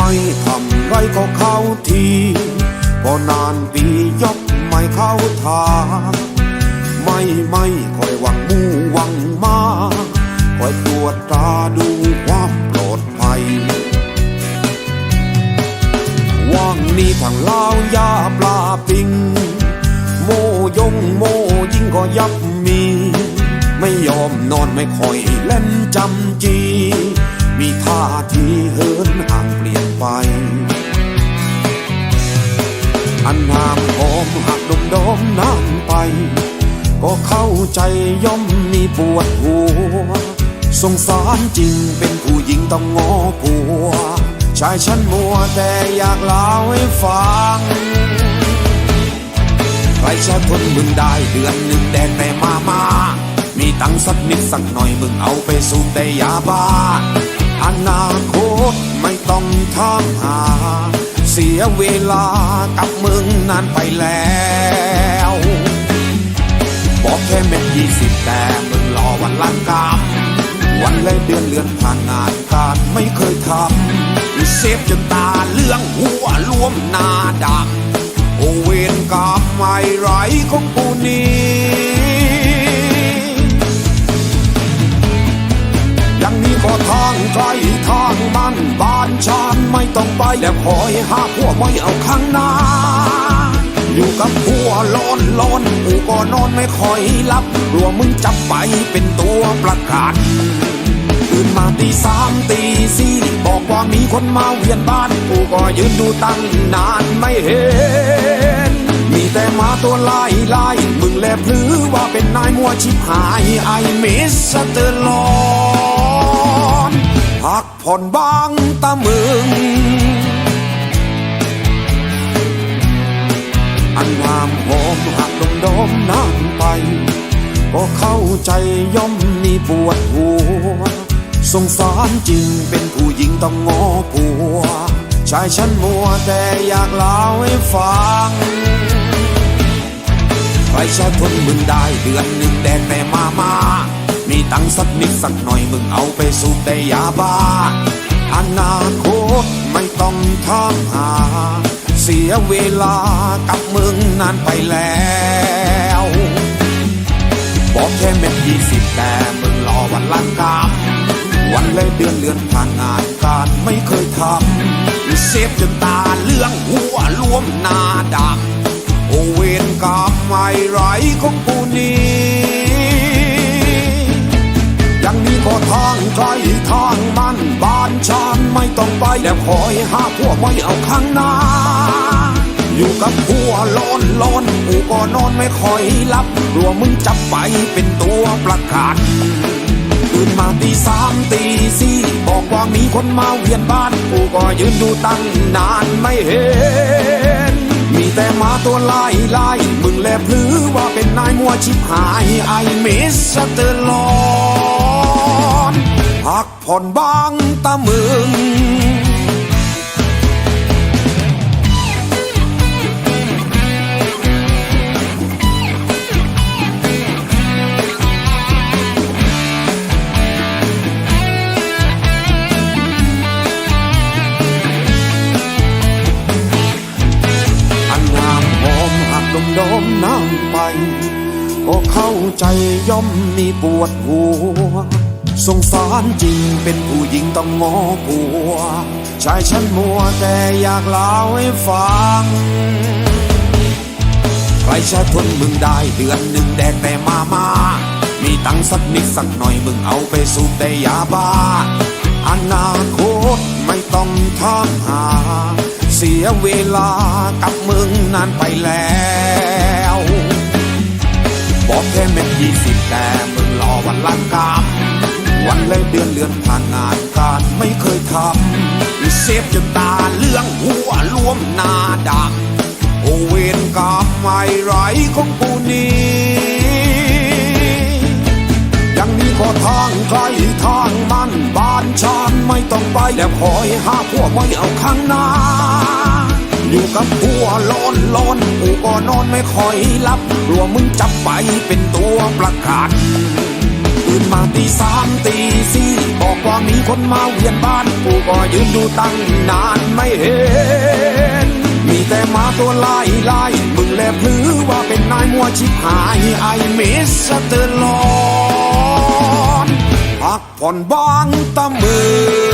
ไม่ทำไรก็เข้าทีพอนานปียกไม่เข้าทาไม่ไม่คอยหวังมู่หวังมาคอยตรวจตาดูความปลอดภัยว่างนี้ทางลาวยาปลาปิง โมยงโมยิ่งก็ยับมี ไม่ยอมนอนไม่คอยเล่นจำจี มีท่าที่เหินห่าง อันห่างหอมหักดมดมนานไป ก็เข้าใจย่อมมีปวดหัว สงสารจริงเป็นผู้หญิงต้องงอผัว ชายฉันมัวแต่อยากเล่าให้ฟัง ใครจะทนมึงได้เดือนหนึ่งแดงแต่มามามีตังสักนิดสักหน่อยมึงเอาไปสูบแต่ยาบ้าอนาคตไม่ต้องทำหา สียเวลากับมึงนานไปแล้ว บอกแค่เม็ดยี่สิบแต่มึงรอวันละกำวันและเดือนเลือนผ่านงานการไม่เคยทำเซฟจนตาเลื่องหัวรวมหน้าดำโอเวนกรรมไม่ไรของกูนี้ยังมีก็ทางไกลทานบ้านฉันไม่ต้องไปแล้วคอยหาพวกไม่เอาข้างหน้า อยู่กับผัวร้อนร้อนกูก็นอนไม่ค่อยหลับกลัวมึงจับไปเป็นตัวประกันตื่นมาตีสามตีสี่บอกว่ามีคนมาเวียนบ้านกูก็ยืนดูตั้งนานไม่เห็น มีแต่มาตัวลายลายมึงแลพลือว่าเป็นนายมัวชิบหายไอมิสเตอร์ลอ พักผ่อนบ้างตามึงอันงามหอมหักดมดมนานไป ก็เข้าใจย่อมมีปวดหัว สงสารจริงเป็นผู้หญิงต้องงอผัว ชายฉันมัวแต่อยากเล่าให้ฟังใครจะทนมึงได้เดือนหนึ่งแดงแต่มามา มีตังสักนิดสักหน่อยมึงเอาไปสูบแต่ยาบ้า อนาคตไม่ต้องทำหา เสียเวลากับมึงนานไปแล้วบอกแค่เม็ดยี่สิบแต่มึงรอวันละกำวันและเดือนเลือนผ่านงานการไม่เคยทำเซฟจนตาเลื่องหัวรวมหน้าดำโอเวนกรรมไม่ไรของกูนี้ ไม่ต้องไปแล้วคอยหาพวกไม่เอาข้างหน้า อยู่กับผัวร้อนร้อนกูก็นอนไม่ค่อยหลับกลัวมึงจับไปเป็นตัวประกันตื่นมาตีสามตีสี่บอกว่ามีคนมาเวียนบ้านกูก็ยืนดูตั้งนานไม่เห็น มีแต่มาตัวลายลายมึงแลพลือว่าเป็นนายมัวชิบหายไอมิสเตอร์ลอ พักผ่อนบ้างตามึงอันงามหอมหักดมดมน้ำไปก็เข้าใจย่อมมีปวดหัว สงสารจริงเป็นผู้หญิงต้องงอผัว ชายฉันมัวแต่อยากเล่าให้ฟัง ใครจะทนมึงได้เดือนหนึ่งแดกแต่มามามีตังสักนิดสักหน่อยมึงเอาไปสูบแต่ยาบ้า อนาคตไม่ต้องทำหา เสียเวลากับมึงนานไปแล้วบอกแค่เม็ดยี่สิบแต่มึงรอวันละกำ วันและเดือนเลือนผ่านงานการไม่เคยทำเซฟจนตาเลื่องหัวรวมหน้าดำโอเวนกรรมไม่ไรของกูนี้ยังมีก็ทางไกลทางมันบ้านฉันไม่ต้องไปแล้วคอยห้าพวกไม่เอาข้างหน้าอยู่กับผัวร้อนร้อนกูก็นอนไม่ค่อยหลับกลัวมึงจับไปเป็นตัวประกันตื่นมาตีสา ตีสี่บอกว่ามีคนมาเวียนบ้านกูก็ยืนดูตั้งนานไม่เห็น มีแต่มาตัวลายลายมึงแลบหรือว่าเป็นนายมัวชิบหายไอมิสเตอร์ลอนพักผ่อนบ้างตะมือ